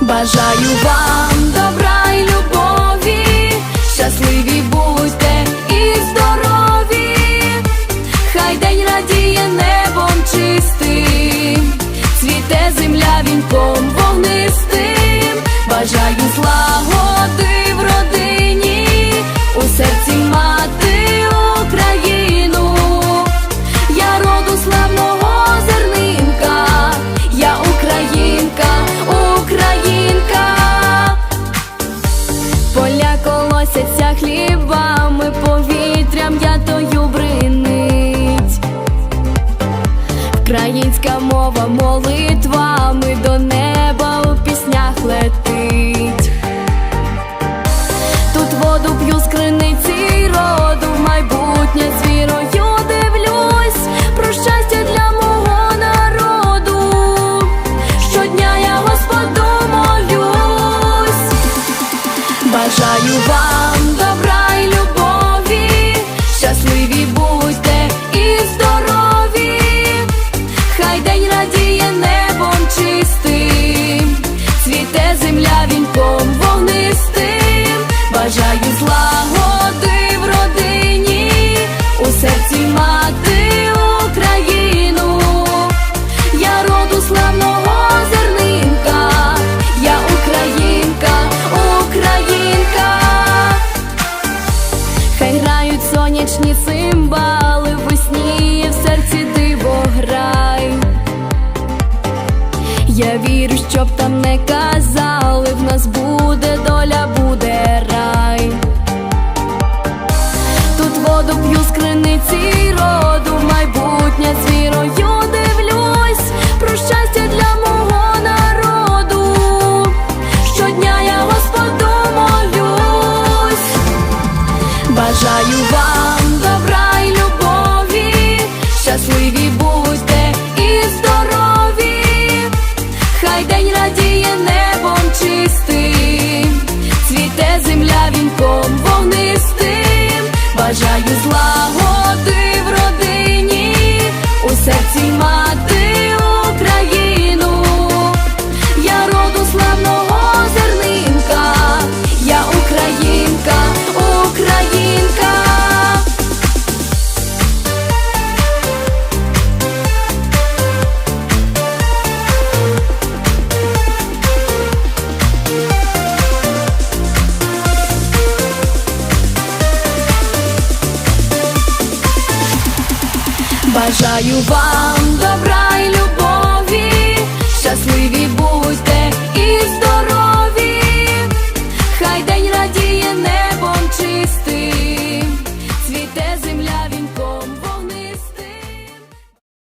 Бажаю вам добра й любові, щасливі Українська мова молитвами до неба у піснях летить. Сонячні цимбали, весні в серці диво грай. Я вірю, щоб там не казали, в нас буде доля, буде рай. Тут воду п'ю з криниці роду, майбутнє з вірою дивлюсь, про щастя для мого народу. Щодня я Господу молюсь. Бажаю вам Бажаю вам добра і любові, щасливі будьте і здорові, хай день радіє небом чистим,